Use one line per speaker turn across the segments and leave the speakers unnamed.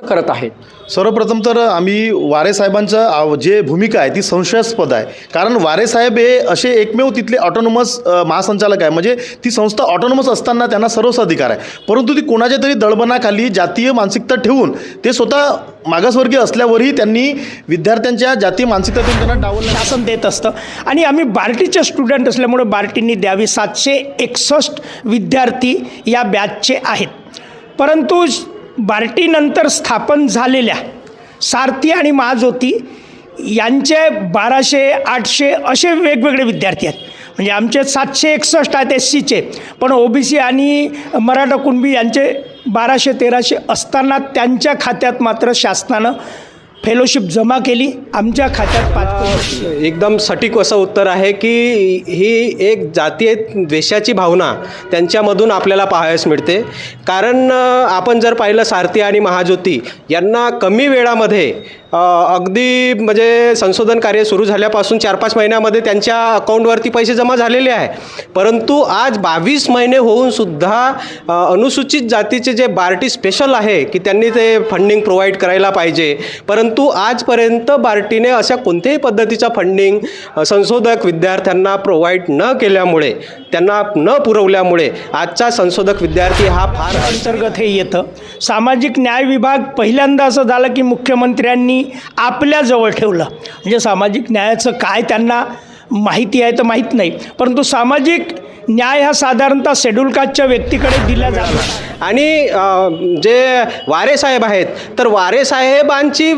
करत आहेत
सर्वप्रथम तर आम्ही वारे साहेबांचं आव- जे भूमिका आहे ती संशयास्पद आहे. कारण वारे साहेब हे असे एकमेव तिथले ऑटोनॉमस महासंचालक आहे. म्हणजे ती संस्था ऑटोनॉमस असताना त्यांना सर्वच अधिकार आहे. परंतु ती कोणाच्या तरी दळबणाखाली जातीय मानसिकता ठेवून ते स्वतः मागासवर्गीय असल्यावरही त्यांनी विद्यार्थ्यांच्या जातीय मानसिकतेतून त्यांना डावललं.
शासन देत असतं. आणि आम्ही बार्टीचे स्टुडंट असल्यामुळे बार्टींनी द्यावी. सातशे एकसष्ट विद्यार्थी या बॅचचे आहेत. परंतु बार्टीनंतर स्थापन झालेल्या सारथी आणि महाज्योती यांचे बाराशे आठशे असे वेगवेगळे विद्यार्थी आहेत. म्हणजे आमचे सातशे एकसष्ट आहेत एस सीचे पण ओबीसी आणि मराठा कुणबी यांचे बाराशे तेराशे असताना त्यांच्या खात्यात मात्र शासनानं फेलोशिप जमा केली आमच्या खात्यात पाच
एकदम सटीक असं उत्तर आहे की ही एक जातीय द्वेषाची भावना त्यांच्यामधून आपल्याला पाहायला मिळते. कारण आपण जर पाहिलं सारथी आणि महाज्योती यांना कमी वेळामध्ये अगदी म्हणजे संशोधन कार्य सुरू झाल्यापासून चार पाच महिन्यामध्ये त्यांच्या अकाउंटवरती पैसे जमा झालेले आहे. परंतु आज बावीस महिने होऊन सुद्धा अनुसूचित जातीचे जे बार्टी स्पेशल आहे की त्यांनी ते फंडिंग प्रोव्हाइड करायला पाहिजे. परंतु आजपर्यंत बार्टीने अशा कोणत्याही पद्धतीचा फंडिंग संशोधक विद्यार्थ्यांना प्रोव्हाइड न केल्यामुळे त्यांना न पुरवल्यामुळे आजचा संशोधक विद्यार्थी हा फार
अंतर्गत हे येतं. सामाजिक न्याय विभाग पहिल्यांदा असं झालं की मुख्यमंत्र्यांनी आपल्याजवळ ठेवलं. म्हणजे सामाजिक न्यायाचं काय त्यांना माहिती आहे तर माहीत नाही. परंतु सामाजिक न्याय हा साधारणतः शेड्यूल कास्टच्या व्यक्तीकडे दिला जातो.
आणि जे वारे साहेब आहेत तर वारे साहेबांची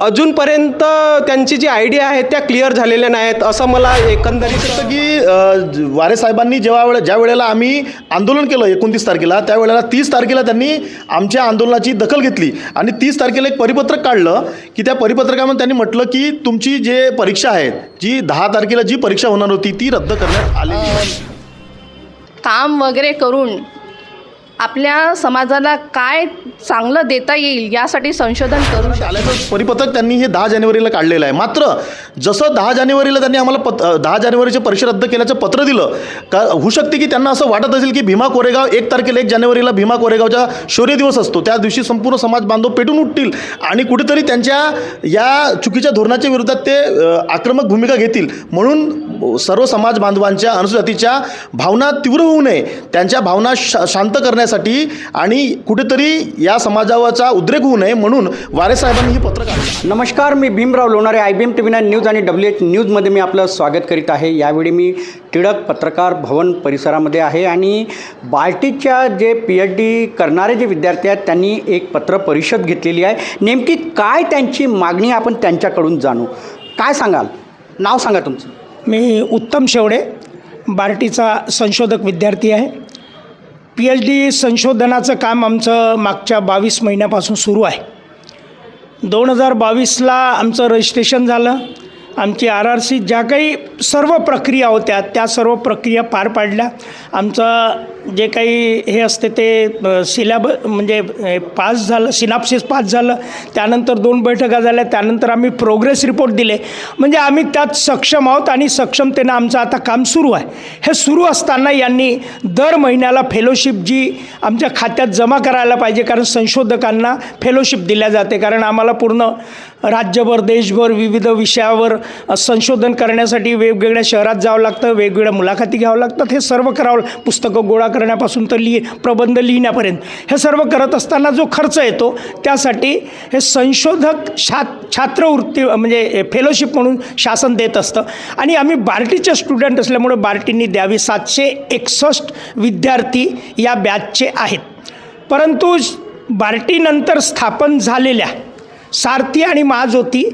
अजूनपर्यंत त्यांची जी आयडिया आहेत त्या क्लिअर झालेल्या नाहीत असं मला एकंदरीत
जसं की वारे साहेबांनी जेव्हा वेळे ज्या वेळेला आम्ही आंदोलन केलं एकोणतीस तारखेला त्यावेळेला तीस तारखेला त्यांनी आमच्या आंदोलनाची दखल घेतली. आणि तीस तारखेला एक परिपत्रक काढलं की त्या परिपत्रकामध्ये त्यांनी म्हटलं की तुमची जे परीक्षा आहेत जी दहा तारखेला जी परीक्षा होणार होती ती रद्द करण्यात आली
काम वगैरे करून आपल्या समाजाला काय चांगलं देता येईल यासाठी संशोधन करू
आल्याचं परिपत्रक त्यांनी हे दहा जानेवारीला काढलेलं आहे. मात्र जसं दहा जानेवारीला त्यांनी आम्हाला पत दहा जानेवारीचे परीक्षा रद्द केल्याचं पत्र दिलं का होऊ शकते की त्यांना असं वाटत असेल की भीमा कोरेगाव एक तारखेला एक जानेवारीला भीमा कोरेगावचा शौर्य दिवस असतो. त्या दिवशी संपूर्ण समाज बांधव पेटून उठतील आणि कुठेतरी त्यांच्या या चुकीच्या धोरणाच्या विरोधात ते आक्रमक भूमिका घेतील. म्हणून सर्व समाज बांधवांच्या अनुसूजातीच्या भावना तीव्र होऊ नये. त्यांच्या भावना शा शांत करण्यासाठी आणि कुठेतरी या समाजाचा उद्रेक होऊ नये म्हणून वारे साहेबांनी ही पत्र काढलं.
नमस्कार मी Bhimrao Lonare I B M T V nine news आणि डब्ल्यू एच न्यूजमध्ये मी आपलं स्वागत करीत आहे. यावेळी मी टिळक पत्रकार भवन परिसरामध्ये आहे आणि बाल्टीच्या जे पी एच डी करणारे जे विद्यार्थी आहेत त्यांनी एक पत्र परिषद घेतलेली आहे. नेमकी काय त्यांची मागणी आपण त्यांच्याकडून जाणू. काय सांगाल? नाव सांगा तुमचं.
मी उत्तम शेवडे बार्टीचा संशोधक विद्यार्थी आहे. पी एच डी संशोधनाचं काम आमचं मागच्या बावीस महिन्यापासून सुरू आहे. दोन हजार बावीसला आमचं रजिस्ट्रेशन झालं. आमची आर आर सी ज्या काही सर्व प्रक्रिया होत्या त्या सर्व प्रक्रिया पार पाडल्या. आमचं जे काही हे असते ते सिलॅब म्हणजे पास झालं सिनाप्सिस पास झालं त्यानंतर दोन बैठका झाल्या त्यानंतर आम्ही प्रोग्रेस रिपोर्ट दिले. म्हणजे आम्ही त्यात सक्षम आहोत आणि सक्षमतेनं आमचं आता काम सुरू आहे. हे सुरू असताना यांनी दर महिन्याला फेलोशिप जी आमच्या खात्यात जमा करायला पाहिजे कारण संशोधकांना फेलोशिप दिल्या जाते. कारण आम्हाला पूर्ण राज्यभर देशभर विविध विषयावर संशोधन करण्यासाठी वेगवेगळ्या शहरात जावं लागतं वेगवेगळ्या मुलाखती घ्यावं लागतात. हे सर्व करावं पुस्तकं गोळा करण्यापासून तर लिहि प्रबंध लिहिण्यापर्यंत. हे सर्व करत असताना जो खर्च येतो त्यासाठी हे संशोधक छा छात्रवृत्ती म्हणजे फेलोशिप म्हणून शासन देत असतं. आणि आम्ही बार्टीचे स्टुडंट असल्यामुळे बार्टींनी द्यावी सातशे एकसष्ट विद्यार्थी या बॅचचे आहेत. परंतु बार्टीनंतर स्थापन झालेल्या सारथी आणि महाज्योती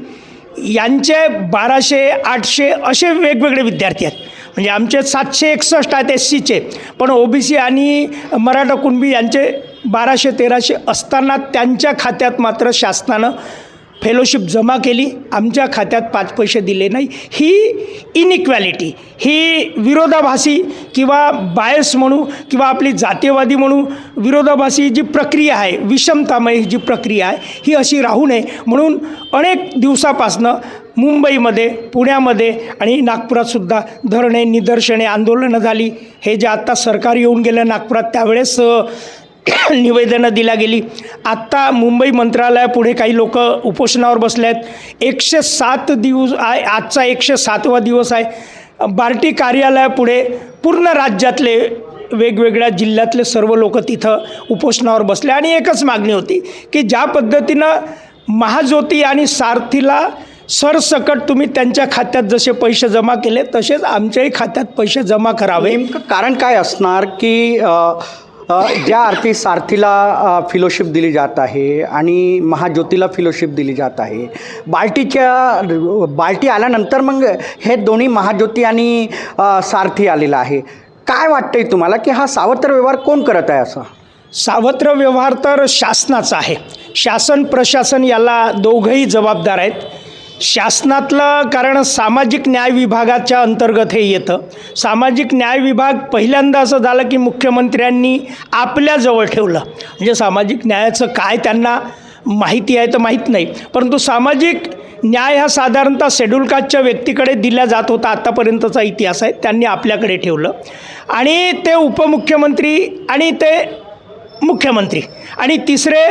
यांचे बाराशे आठशे असे वेगवेगळे विद्यार्थी आहेत. म्हणजे आमचे सातशे एकसष्ट आहेत एस सीचे पण ओबीसी आणि मराठा कुणबी यांचे बाराशे तेराशे असताना त्यांच्या खात्यात मात्र शासनानं फेलोशिप जमा केली आमच्या खात्यात पाच पैसे दिले नाही. ही इनइक्वॅलिटी ही विरोधाभासी किंवा बायस म्हणू किंवा आपली जातीयवादी म्हणू विरोधाभासी जी प्रक्रिया आहे विषमतामय जी प्रक्रिया आहे ही अशी राहू नये. म्हणून अनेक दिवसापासनं मुंबईमध्ये पुण्यामध्ये आणि नागपुरातसुद्धा धरणे निदर्शने आंदोलनं झाली. हे जे आत्ता सरकार येऊन गेलं नागपुरात त्यावेळेस निवेदनं दिल्या गेली. आत्ता मुंबई मंत्रालयापुढे काही लोक उपोषणावर बसले आहेत एकशे सात दिवस आहे आजचा एकशे सातवा दिवस आहे. बार्टी कार्यालयापुढे पूर्ण राज्यातले वेगवेगळ्या जिल्ह्यातले सर्व लोक तिथं उपोषणावर बसले. आणि एकच मागणी होती की ज्या पद्धतीनं महाज्योती आणि सारथीला सरसकट तुम्ही त्यांच्या खात्यात जसे पैसे जमा केले तसेच आमच्याही खात्यात पैसे जमा करावे.
नेमकं कारण काय असणार की ज्या अर्थी सारथीला फिलोशिप दिली जात आहे आणि महाज्योतीला फिलोशिप दिली जात आहे बाल्टीच्या बाल्टी आल्यानंतर मग हे दोन्ही महाज्योती आणि सारथी आलेलं आहे. काय वाटतंय तुम्हाला की हा सावत्र व्यवहार कोण करत आहे असा?
सावत्र व्यवहार तर शासनाचा आहे. शासन प्रशासन याला दोघंही जबाबदार आहेत. शासनातलं कारण सामाजिक न्याय विभागाच्या अंतर्गत हे येतं. सामाजिक न्याय विभाग पहिल्यांदा असं झालं की मुख्यमंत्र्यांनी आपल्याजवळ ठेवलं. म्हणजे सामाजिक न्यायाचं काय त्यांना माहिती आहे तर माहीत नाही. परंतु सामाजिक न्याय हा साधारणतः शेड्यूल कास्टच्या व्यक्तीकडे दिला जात होता. आत्तापर्यंतचा इतिहास आहे. त्यांनी आपल्याकडे ठेवलं. आणि ते उपमुख्यमंत्री आणि ते मुख्यमंत्री. आणि तिसरे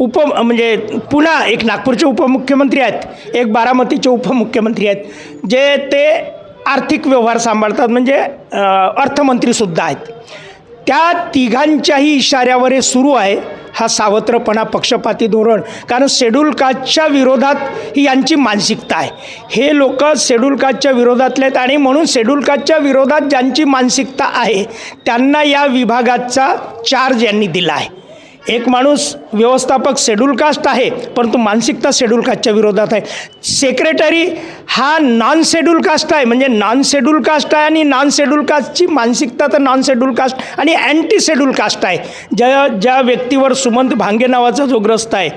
उप म्हणजे पुन्हा एक नागपूरचे उपमुख्यमंत्री आहेत एक बारामतीचे उपमुख्यमंत्री आहेत जे ते आर्थिक व्यवहार सांभाळतात म्हणजे अर्थमंत्रीसुद्धा आहेत. त्या तिघांच्याही इशाऱ्यावर हे सुरू आहे हा सावत्रपणा पक्षपाती धोरण. कारण शेड्यूल कास्टच्या विरोधात ही यांची मानसिकता आहे. हे लोक शेड्यूल कास्टच्या विरोधातले आहेत आणि म्हणून शेड्यूल कास्टच्या विरोधात ज्यांची मानसिकता आहे त्यांना या विभागाचा चार्ज यांनी दिला आहे. एक माणूस व्यवस्थापक शेड्यूल कास्ट आहे परंतु मानसिकता शेड्यूल कास्टच्या विरोधात आहे. सेक्रेटरी हा नॉन शेड्यूल कास्ट आहे म्हणजे नॉन शेड्यूल कास्ट आहे आणि नॉन शेड्यूल कास्टची मानसिकता तर नॉन शेड्यूल कास्ट आणि अँटी शेड्यूल कास्ट आहे. ज्या ज्या व्यक्तीवर सुमंत भांगे नावाचा जो ग्रस्त आहे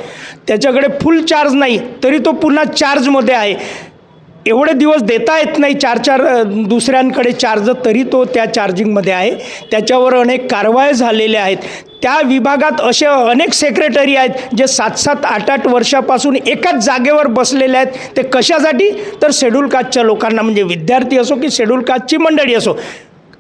त्याच्याकडे फुल चार्ज नाही तरी तो पुन्हा चार्जमध्ये आहे. एवढे दिवस देता येत नाही. चार चार दुसऱ्यांकडे चार्ज तरी तो त्या चार्जिंगमध्ये आहे. त्याच्यावर अनेक कारवाया झालेल्या आहेत. त्या विभागात असे अनेक सेक्रेटरी आहेत जे सात सात आठ आठ वर्षापासून एकाच जागेवर बसलेले आहेत. ते कशासाठी? तर शेड्यूल कास्टच्या लोकांना. म्हणजे विद्यार्थी असो की शेड्यूल कास्टची मंडळी असो.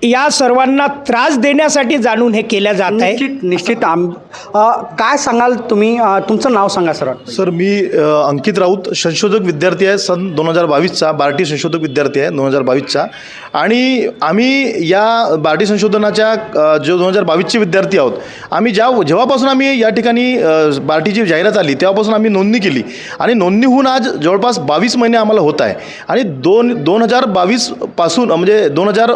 या सर्वांना त्रास देण्यासाठी जाणून हे केल्या जात आहे.
निश्चित निश्चित. आम अ, काय सांगाल तुम्ही? अ, तुमचं नाव सांगा सर.
सर मी अ, अंकित राऊत संशोधक विद्यार्थी आहे. सन दोन हजार बावीसचा बार्टी संशोधक विद्यार्थी आहे दोन हजार बावीसचा. आणि आम्ही या बार्टी संशोधनाच्या अ, जो दोन हजार बावीसचे विद्यार्थी आहोत आम्ही ज्या जेव्हापासून आम्ही या ठिकाणी अ, बार्टीची जाहिरात आली तेव्हापासून आम्ही नोंदणी केली. आणि नोंदणी होऊन आज जवळपास बावीस महिने आम्हाला होत आहे. आणि दोन दोन हजार बावीसपासून म्हणजे दोन हजार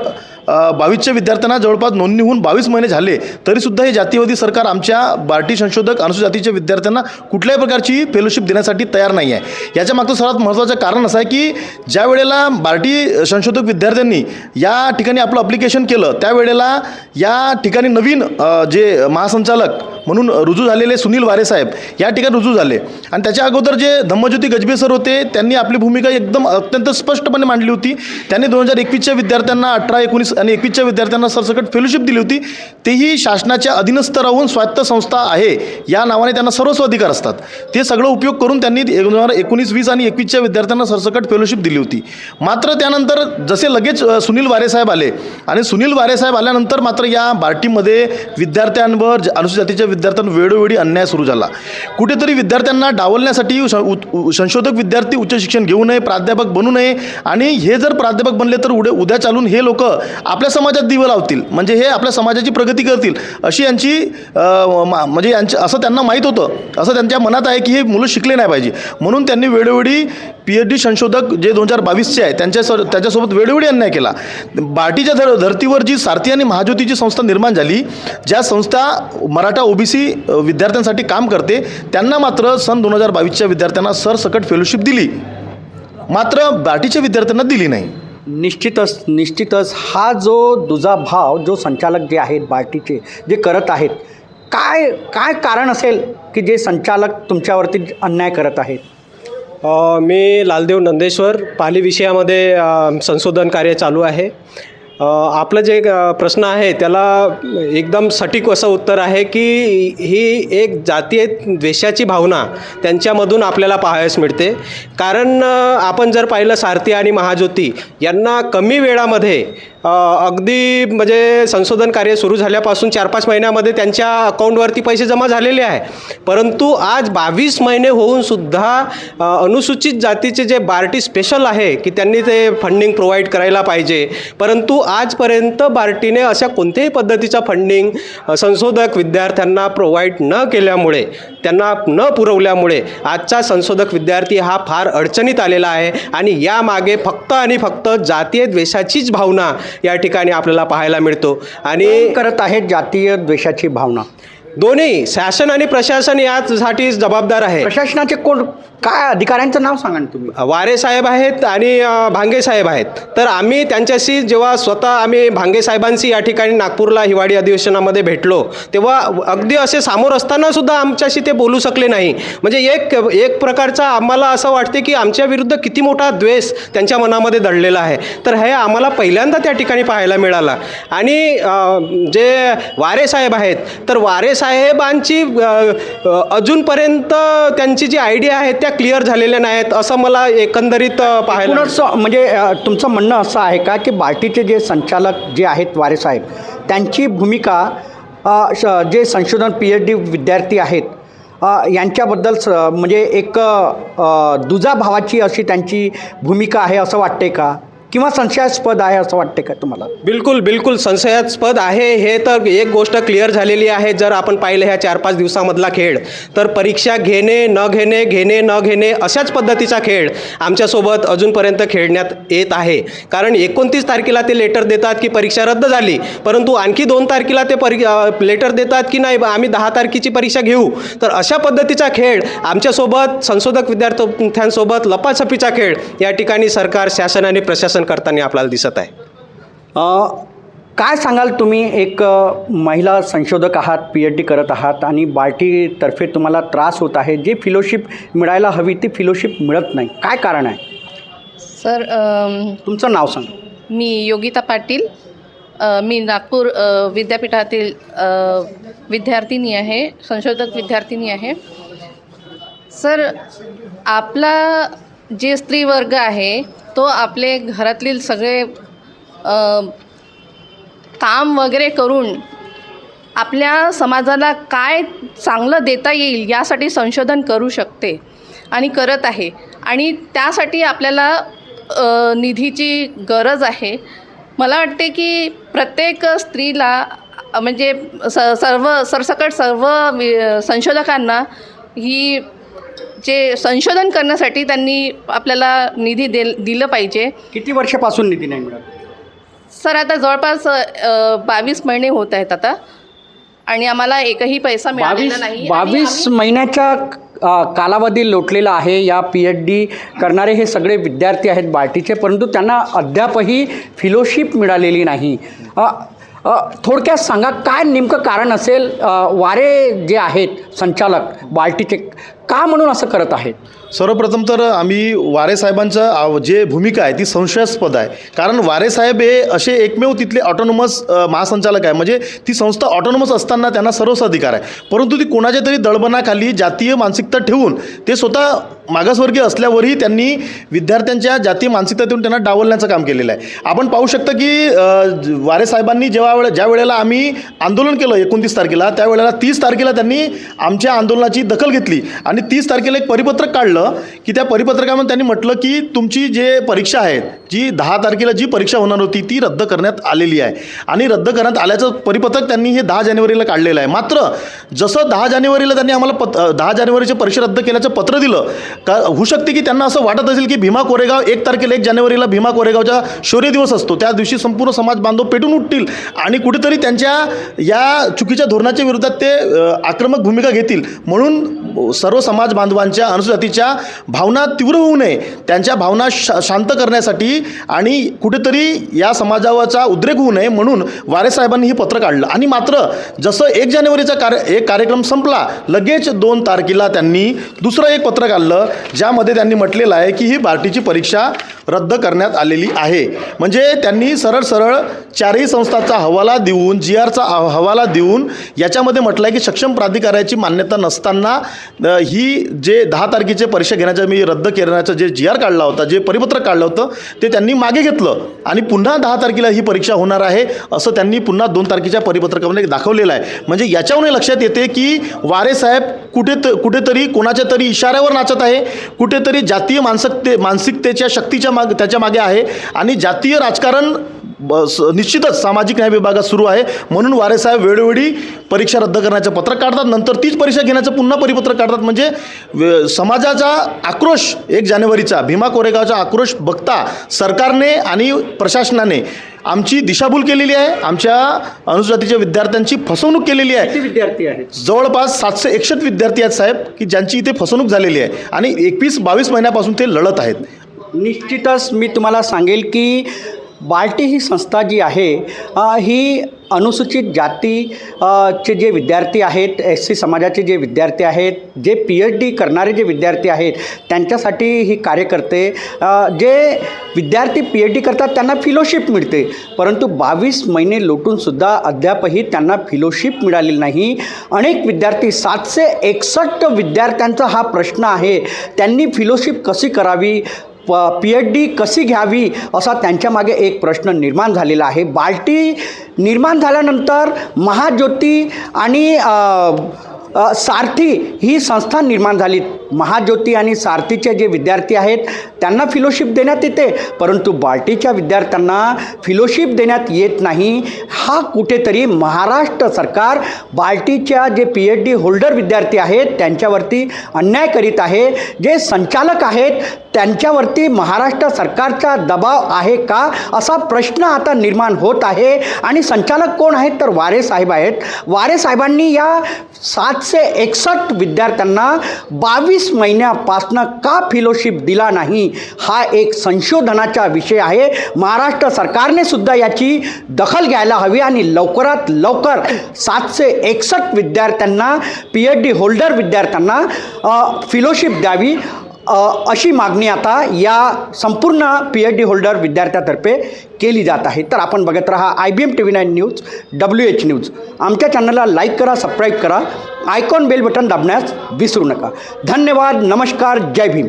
बावीसच्या विद्यार्थ्यांना जवळपास नोंदणी होऊन बावीस महिने झाले तरीसुद्धा हे जातीयवादी सरकार आमच्या बार्टी संशोधक अनुसूचित जातीच्या विद्यार्थ्यांना कुठल्याही प्रकारची फेलोशिप देण्यासाठी तयार नाही आहे याच्या मागचं सर्वात महत्त्वाचं कारण असं आहे की ज्या वेळेला बार्टी संशोधक विद्यार्थ्यांनी या ठिकाणी आपलं अप्लिकेशन केलं त्यावेळेला या ठिकाणी नवीन जे महासंचालक म्हणून रुजू झालेले सुनील वारे साहेब या ठिकाणी रुजू झाले. आणि त्याच्या अगोदर जे धम्मज्योती गजबे सर होते त्यांनी आपली भूमिका एकदम अत्यंत स्पष्टपणे मांडली होती. त्यांनी दोन हजार एकवीसच्या विद्यार्थ्यांना अठरा एकोणीस आणि एकवीसच्या विद्यार्थ्यांना सरसकट फेलोशिप दिली होती. तेही शासनाच्या अधीनस्थ राहून स्वायत्त संस्था आहे या नावाने त्यांना सर्वस्व अधिकार असतात. ते सगळं उपयोग करून त्यांनी दोन हजार एकोणीस वीस आणि एकवीसच्या विद्यार्थ्यांना सरसकट फेलोशिप दिली होती. मात्र त्यानंतर जसे लगेच सुनील वारे साहेब आले आणि सुनील वारे साहेब आल्यानंतर मात्र या बार्टीमध्ये विद्यार्थ्यांवर अनुसूचित जातीच्या विद्यार्थ्यांवर वेळोवेळी अन्याय सुरू झाला. कुठेतरी विद्यार्थ्यांना डावलण्यासाठी संशोधक विद्यार्थी उच्च शिक्षण घेऊ नये प्राध्यापक बनू नये आणि हे जर प्राध्यापक बनले तर उद्या उद्या चालून हे लोक आपल्या समाजात दिवं लावतील. म्हणजे हे आपल्या समाजाची प्रगती करतील. अशी यांची मा- म्हणजे यांचे असं त्यांना माहीत होतं. असं त्यांच्या मनात आहे की हे मुलं शिकले नाही पाहिजे. म्हणून त्यांनी वेळोवेळी पी एच डी संशोधक जे दोन हजार बावीसचे आहे त्यांच्या सर त्याच्यासोबत वेळोवेळी अन्याय केला. बार्टीच्या धर धर्तीवर जी सारथी आणि महाज्योतीची संस्था निर्माण झाली ज्या संस्था मराठा ओबीसी विद्यार्थ्यांसाठी काम करते त्यांना मात्र सन दोन हजार बावीसच्या विद्यार्थ्यांना सरसकट फेलोशिप दिली. मात्र बार्टीच्या विद्यार्थ्यांना दिली नाही.
निश्चितच निश्चितच हा जो दुजाभाव जो संचालक जे आहेत बार्टीचे जे करत आहेत काय काय कारण असेल की जे संचालक तुमच्यावरती अन्याय करत आहेत?
मी लालदेव नंदेश्वर पाली विषयामध्ये संशोधन कार्य चालू आहे. आपलं जे प्रश्न आहे त्याला एकदम सटीक असं उत्तर आहे की ही एक जातीय द्वेषाची भावना त्यांच्यामधून आपल्याला पाहायस मिळते. कारण आपण जर पाहिलं सारथी आणि महाज्योती यांना कमी वेळामध्ये अगदी म्हणजे संशोधन कार्य सुरू झाल्यापासून चार पाच महिन्यामध्ये त्यांच्या अकाउंटवरती पैसे जमा झालेले आहे. परंतु आज बावीस महिने होऊन सुद्धा अनुसूचित जातीचे जे बार्टी स्पेशल आहे की त्यांनी ते फंडिंग प्रोव्हाइड करायला पाहिजे. परंतु आजपर्यंत बार्टीने अशा कोणत्याही पद्धतीचा फंडिंग संशोधक विद्यार्थ्यांना प्रोव्हाइड न केल्यामुळे त्यांना न पुरवल्यामुळे आजचा संशोधक विद्यार्थी हा फार अडचणीत आलेला आहे. आणि यामागे फक्त आणि फक्त जातीय द्वेषाचीच भावना या ठिकाणी आपल्याला पाहायला मिळतो. आणि
करत आहेत जातीय द्वेषाची भावना.
दोन्ही शासन आणि प्रशासन यासाठी जबाबदार आहे.
प्रशासनाचे कोण काय अधिकाऱ्यांचं नाव सांगा ना तुम्ही.
वारे साहेब आहेत आणि भांगे साहेब आहेत. तर आम्ही त्यांच्याशी जेव्हा स्वतः आम्ही भांगे साहेबांशी या ठिकाणी नागपूरला हिवाळी अधिवेशनामध्ये भेटलो तेव्हा अगदी असे समोर असताना सुद्धा आमच्याशी ते बोलू शकले नाही. म्हणजे एक एक प्रकारचा आम्हाला असं वाटते की आमच्या विरुद्ध किती मोठा द्वेष त्यांच्या मनामध्ये दडलेला आहे. तर हे आम्हाला पहिल्यांदा त्या ठिकाणी पाहायला मिळाला. आणि जे वारे साहेब आहेत तर वारे साहेबांची अजूनपर्यंत त्यांची जी आयडिया आहेत त्या क्लिअर झालेल्या नाहीत असं मला एकंदरीत पाहायला
म्हणजे तुमचं म्हणणं असं आहे का की बार्टीचे जे संचालक जे आहेत वारे साहेब त्यांची भूमिका जे संशोधन पी एच डी विद्यार्थी आहेत यांच्याबद्दल स म्हणजे एक अ, दुजा भावाची अशी त्यांची भूमिका आहे असं वाटते का? किंवा संशयास्पद आहे असं वाटते का तुम्हाला?
बिलकुल बिलकुल. संशयास्पद आहे. हे तर एक गोष्ट क्लिअर झालेली आहे. जर आपण पाहिलं ह्या चार पाच दिवसामधला खेळ तर परीक्षा घेणे न घेणे घेणे न घेणे अशाच पद्धतीचा खेळ आमच्यासोबत अजूनपर्यंत खेळण्यात येत आहे. कारण एकोणतीस तारखेला ते लेटर देतात की परीक्षा रद्द झाली. परंतु आणखी दोन तारखेला ते परी लेटर देतात की नाही आम्ही दहा तारखेची परीक्षा घेऊ. तर अशा पद्धतीचा खेळ आमच्यासोबत संशोधक विद्यार्थ्यांसोबत लपाछपीचा खेळ या ठिकाणी सरकार शासन आणि प्रशासन करताना आपल्याला दिसत आहे?
काय सांगाल तुम्ही? एक महिला संशोधक आहात पी एच डी करत आहात आणि बार्टीतर्फे तुम्हाला त्रास होत आहे. जे फेलोशिप मिळायला हवी ती फेलोशिप मिळत नाही. काय कारण आहे?
सर अम,
तुमचं नाव सांगा.
मी योगिता पाटील. अ, मी नागपूर अ, विद्यापीठातील अ, विद्यार्थिनी आहे संशोधक विद्यार्थिनी आहे. सर आपला जे स्त्री वर्ग आहे तो आपले घरातील सगळे काम वगैरे करून आपल्या समाजाला काय चांगलं देता येईल यासाठी संशोधन करू शकते आणि करत आहे. आणि त्यासाठी आपल्याला निधीची गरज आहे. मला वाटते की प्रत्येक स्त्रीला म्हणजे स सर्व सरसकट सर्व संशोधकांना ही जे संशोधन करण्यासाठी त्यांनी आपल्याला निधी दे दिलं पाहिजे.
किती वर्षापासून निधी नाही मिळत?
सर आता जवळपास बावीस महिने होत आहेत आता. आणि आम्हाला एकही पैसा मिळालेला
बावीस
नाही.
बावीस महिन्याच्या अ, कालावधी लोटलेला आहे या पी एच डी करणारे हे सगळे विद्यार्थी आहेत बार्टीचे परंतु त्यांना अद्यापही फिलोशिप मिळालेली नाही. अ, अ, थोडक्यात सांगा काय नेमकं कारण असेल? अ, वारे जे आहेत संचालक बार्टीचे का म्हणून असं करत आहेत?
सर्वप्रथम तर आम्ही वारे साहेबांचं जे भूमिका आहे ती संशयास्पद आहे. कारण वारे साहेब हे असे एकमेव तिथले ऑटोनॉमस महासंचालक आहे. म्हणजे ती संस्था ऑटोनॉमस असताना त्यांना सर्वच अधिकार आहे. परंतु ती कोणाच्या तरी दळबनाखाली जातीय मानसिकता ठेवून ते स्वतः मागासवर्गीय असल्यावरही त्यांनी विद्यार्थ्यांच्या जातीय मानसिकता देऊन त्यांना डावलण्याचं काम केलेलं आहे. आपण पाहू शकता की वारे साहेबांनी जेव्हा वेळे ज्या वेळेला आम्ही आंदोलन केलं एकोणतीस तारखेला त्यावेळेला तीस तारखेला त्यांनी आमच्या आंदोलनाची दखल घेतली. आणि तीस तारखेला एक परिपत्रक काढलं की त्या परिपत्रकामध्ये त्यांनी म्हटलं की तुमची जे परीक्षा आहे जी दहा तारखेला जी परीक्षा होणार होती ती रद्द करण्यात आलेली आहे. आणि रद्द करण्यात आल्याचं परिपत्रक त्यांनी हे दहा जानेवारीला काढलेलं आहे. मात्र जसं दहा जानेवारीला त्यांनी आम्हाला पत दहा जानेवारीची परीक्षा रद्द केल्याचं पत्र दिलं का होऊ शकते की त्यांना असं वाटत असेल की भीमा कोरेगाव एक तारखेला एक जानेवारीला भीमा कोरेगावचा शौर्य दिवस असतो. त्या दिवशी संपूर्ण समाज बांधव पेटून उठतील आणि कुठेतरी त्यांच्या या चुकीच्या धोरणाच्या विरोधात ते आक्रमक भूमिका घेतील. म्हणून सर्व समाज बांधवांच्या अनुसूचितीच्या भावना तीव्र होऊ नये त्यांच्या भावना शा शांत करण्यासाठी आणि कुठेतरी या समाजावरचा उद्रेक होऊ नये म्हणून वारे साहेबांनी हे पत्र काढलं. आणि मात्र जसं एक जानेवारीचा कार्य एक कार्यक्रम संपला लगेच दोन तारखेला त्यांनी दुसरं एक पत्र काढलं ज्यामध्ये त्यांनी म्हटलेलं आहे की ही बार्टीची परीक्षा रद्द करण्यात आलेली आहे. म्हणजे त्यांनी सरळ सरळ चारही संस्थाचा हवाला देऊन जी आरचा हवाला देऊन याच्यामध्ये म्हटलं आहे की सक्षम प्राधिकाराची मान्यता नसताना ही जे दहा तारखेचे परीक्षा घेण्याचं मी रद्द करण्याचं जे जी आर काढला होता जे परिपत्रक काढलं होतं ते त्यांनी मागे घेतलं. आणि पुन्हा दहा तारखेला ही परीक्षा होणार आहे असं त्यांनी पुन्हा दोन तारखेच्या परिपत्रकामध्ये दाखवलेलं आहे. म्हणजे याच्यावरून लक्षात येते की वारे साहेब कुठे त कुठेतरी कोणाच्या तरी इशाऱ्यावर नाचत आहे कुठेतरी जातीय मानसिकते मानसिकतेच्या शक्तीच्या माग त्याच्यामागे आहे. आणि जातीय राजकारण निश्चितच सामाजिक न्याय विभागात सुरू आहे. म्हणून वारेसाहेब वेळोवेळी परीक्षा रद्द करण्याचं पत्र काढतात. नंतर तीच परीक्षा घेण्याचं पुन्हा परिपत्र काढतात. म्हणजे समाजाचा आक्रोश एक जानेवारीचा भीमा कोरेगावचा आक्रोश बघता सरकारने आणि प्रशासनाने आमची दिशाभूल केलेली आहे. आमच्या अनुसूचित विद्यार्थ्यांची फसवणूक केलेली आहे.
विद्यार्थी आहेत?
जवळपास सातशे एकसष्ट विद्यार्थी आहेत साहेब की ज्यांची इथे फसवणूक झालेली आहे. आणि एकवीस बावीस महिन्यापासून ते लढत आहेत.
निश्चितच मी तुम्हाला सांगेल की बाल्टी ही संस्था जी आहे ही अनुसूचित जाती चे जे विद्यार्थी आहेत एस सी समाजाचे जे विद्यार्थी आहेत जे पी एच डी करणारे जे विद्यार्थी आहेत त्यांच्यासाठी ही कार्य करते. जे विद्यार्थी पी एच डी करतात त्यांना फिलोशिप मिळते. परंतु बावीस महिने लोटूनसुद्धा अद्यापही त्यांना फिलोशिप मिळालेली नाही. अनेक विद्यार्थी सातशे एकसष्ट विद्यार्थ्यांचा हा प्रश्न आहे. त्यांनी फिलोशिप कशी करावी? प पी एच डी कशी घ्यावी असा त्यांच्यामागे एक प्रश्न निर्माण झालेला आहे. बाल्टी निर्माण झाल्यानंतर महाज्योती आणि सारथी ही संस्था निर्माण झाली. महाज्योती आणि सारथीचे जे विद्यार्थी आहेत त्यांना फिलोशिप देण्यात येते. परंतु बाल्टीच्या विद्यार्थ्यांना फिलोशिप देण्यात येत नाही. हा कुठेतरी महाराष्ट्र सरकार बाल्टीच्या J P H D holder विद्यार्थी आहेत त्यांच्यावरती अन्याय करीत आहे. जे संचालक आहेत त्यांच्यावरती महाराष्ट्र सरकारचा दबाव आहे का? असा प्रश्न आता निर्माण होत आहे. आणि संचालक कोण आहेत? तर वारे साहेब आहेत. वारे साहेबांनी या सातशे एकसष्ट विद्यार्थ्यांना बावीस महिन्यापासनं का फिलोशिप दिला नाही? हा एक संशोधनाचा विषय आहे. महाराष्ट्र सरकारने सुद्धा याची दखल घ्यायला हवी आणि लवकरात लवकर सातशे एकसष्ट विद्यार्थ्यांना पी एच डी होल्डर विद्यार्थ्यांना फिलोशिप द्यावी. अशी मागणी आता या संपूर्ण पी एच डी होल्डर विद्यार्थ्यातर्फे केली जात आहे. तर आपण बघत राहा I B M T V nine news W H news. आमच्या चॅनलला लाईक करा सबस्क्राईब करा. आयकॉन बेल बटन दाबण्यास विसरू नका. धन्यवाद नमस्कार जय भीम.